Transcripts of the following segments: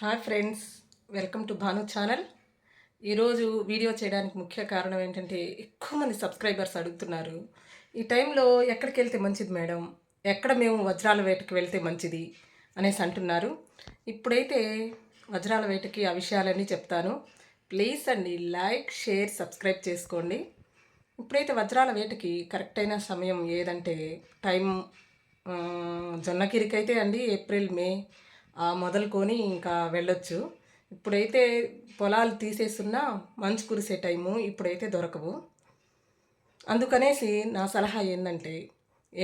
Hi friends welcome to Bhanu channel ఈరోజు video చేయడానికి ముఖ్య కారణం ఏంటంటే ఎక్కువ మంది సబ్స్క్రైబర్స్ అడుగుతున్నారు ఈ టైంలో ఎక్కడికి వెళ్తే మంచిది మేడం ఎక్కడ మేము వజ్రాల వేటకి వెళ్తే మంచిది అనేసి అంటున్నారు ఇప్పుడైతే వజ్రాల వేటకి ఆ విషయాలన్నీ చెప్తాను ప్లీజ్ అండి లైక్ షేర్ సబ్స్క్రైబ్ చేసుకోండి ఇప్పుడైతే వజ్రాల వేటకి కరెక్ట్ అయిన సమయం ఏదంటే టైం జొన్నకిరికైతే అండి ఏప్రిల్ మే మొదలుకొని ఇంకా వెళ్ళొచ్చు ఇప్పుడైతే పొలాలు తీసేస్తున్నా మంచు కురిసే టైము ఇప్పుడైతే దొరకవు అందుకనేసి నా సలహా ఏంటంటే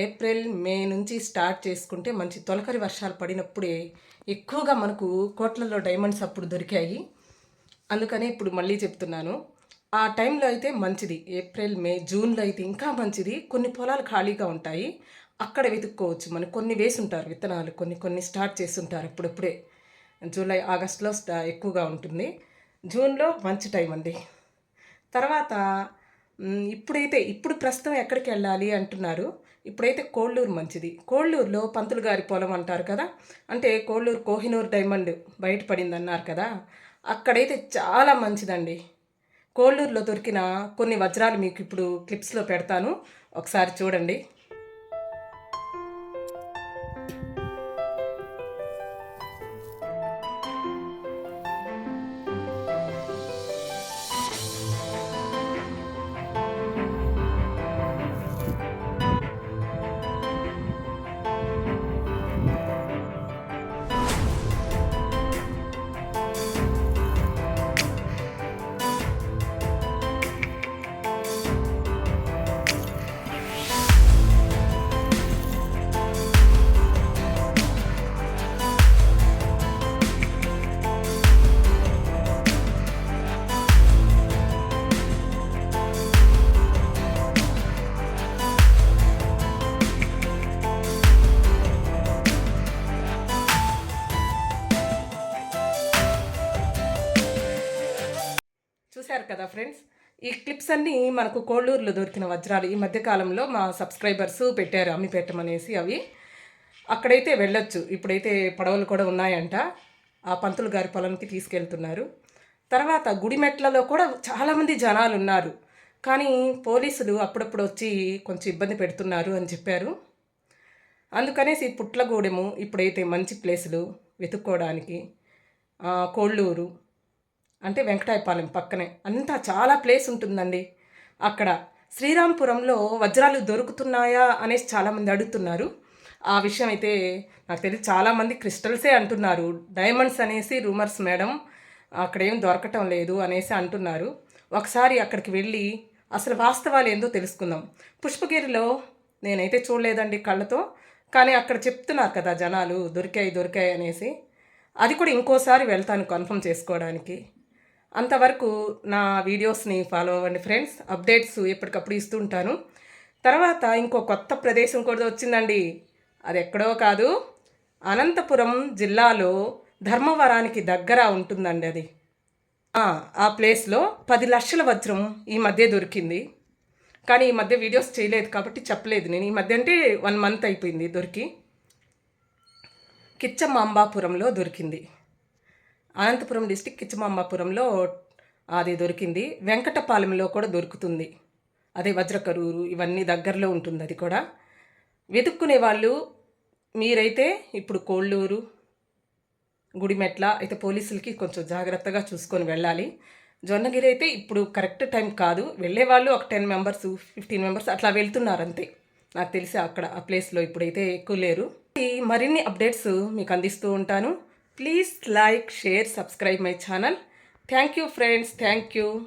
ఏప్రిల్ మే నుంచి స్టార్ట్ చేసుకుంటే మంచి తొలకరి వర్షాలు పడినప్పుడే ఎక్కువగా మనకు కోట్లలో డైమండ్స్ అప్పుడు దొరికాయి అందుకనే ఇప్పుడు మళ్ళీ చెప్తున్నాను ఆ టైంలో అయితే మంచిది ఏప్రిల్ మే జూన్లో అయితే ఇంకా మంచిది కొన్ని పొలాలు ఖాళీగా ఉంటాయి అక్కడ వెతుక్కోవచ్చు మనకు కొన్ని వేసి ఉంటారు విత్తనాలు కొన్ని కొన్ని స్టార్ట్ చేస్తుంటారు అప్పుడప్పుడే జూలై ఆగస్ట్లో ఎక్కువగా ఉంటుంది జూన్లో మంచి టైం అండి తర్వాత ఇప్పుడైతే ఇప్పుడు ప్రస్తుతం ఎక్కడికి వెళ్ళాలి అంటున్నారు ఇప్పుడైతే కోళ్ళూరు మంచిది కోళ్ళూరులో పంతులు గారి పొలం అంటారు కదా అంటే కోళ్ళూరు కోహినూరు డైమండ్ బయటపడింది అన్నారు కదా అక్కడైతే చాలా మంచిదండి కోళ్ళూరులో దొరికిన కొన్ని వజ్రాలు మీకు ఇప్పుడు క్లిప్స్లో పెడతాను ఒకసారి చూడండి చూశారు కదా ఫ్రెండ్స్ ఈ క్లిప్స్ అన్నీ మనకు కోళ్ళూరులో దొరికిన వజ్రాలు ఈ మధ్యకాలంలో మా సబ్స్క్రైబర్స్ పెట్టారు అమ్మి పెట్టమనేసి అవి అక్కడైతే వెళ్ళొచ్చు ఇప్పుడైతే పడవలు కూడా ఉన్నాయంట ఆ పంతులు గారి పొలంకి తీసుకెళ్తున్నారు తర్వాత గుడిమెట్లలో కూడా చాలామంది జనాలు ఉన్నారు కానీ పోలీసులు అప్పుడప్పుడు వచ్చి కొంచెం ఇబ్బంది పెడుతున్నారు అని చెప్పారు అందుకనేసి పుట్లగూడెము ఇప్పుడైతే మంచి ప్లేసులు వెతుక్కోవడానికి కోళ్ళూరు అంటే వెంకటాయపాలెం పక్కనే అంతా చాలా ప్లేస్ ఉంటుందండి అక్కడ శ్రీరాంపురంలో వజ్రాలు దొరుకుతున్నాయా అనేసి చాలామంది అడుగుతున్నారు ఆ విషయం అయితే నాకు తెలిసి చాలామంది క్రిస్టల్సే అంటున్నారు డైమండ్స్ అనేసి రూమర్స్ మేడం అక్కడ ఏం దొరకటం లేదు అనేసి అంటున్నారు ఒకసారి అక్కడికి వెళ్ళి అసలు వాస్తవాలు ఏందో తెలుసుకుందాం పుష్పగిరిలో నేనైతే చూడలేదండి కళ్ళతో కానీ అక్కడ చెప్తున్నారు కదా జనాలు దొరికాయి దొరికాయి అనేసి అది కూడా ఇంకోసారి వెళ్తాను కన్ఫర్మ్ చేసుకోవడానికి అంతవరకు నా వీడియోస్ని ఫాలో అవ్వండి ఫ్రెండ్స్ అప్డేట్స్ ఎప్పటికప్పుడు ఇస్తుంటాను తర్వాత ఇంకో కొత్త ప్రదేశం కూడా వచ్చిందండి అది ఎక్కడో కాదు అనంతపురం జిల్లాలో ధర్మవరానికి దగ్గర ఉంటుందండి అది ఆ ప్లేస్లో పది లక్షల వజ్రం ఈ మధ్య దొరికింది కానీ ఈ మధ్య వీడియోస్ చేయలేదు కాబట్టి చెప్పలేదు నేను ఈ మధ్య అంటే వన్ మంత్ అయిపోయింది దొరికి కిచ్చమాంబాపురంలో దొరికింది అనంతపురం డిస్టిక్ కిచ్చమాంబాపురంలో అది దొరికింది వెంకటపాలెంలో కూడా దొరుకుతుంది అదే వజ్రకరూరు ఇవన్నీ దగ్గరలో ఉంటుంది అది కూడా వెతుక్కునే వాళ్ళు మీరైతే ఇప్పుడు కోళ్ళూరు గుడిమెట్ల అయితే పోలీసులకి కొంచెం జాగ్రత్తగా చూసుకొని వెళ్ళాలి జొన్నగిరి అయితే ఇప్పుడు కరెక్ట్ టైం కాదు వెళ్ళేవాళ్ళు ఒక టెన్ మెంబర్స్ ఫిఫ్టీన్ మెంబర్స్ అట్లా వెళ్తున్నారు అంతే నాకు తెలిసి అక్కడ ఆ ప్లేస్లో ఇప్పుడైతే ఎక్కువ లేరు మరిన్ని అప్డేట్స్ మీకు అందిస్తూ ఉంటాను Please like, share, subscribe my channel. Thank you friends. Thank you.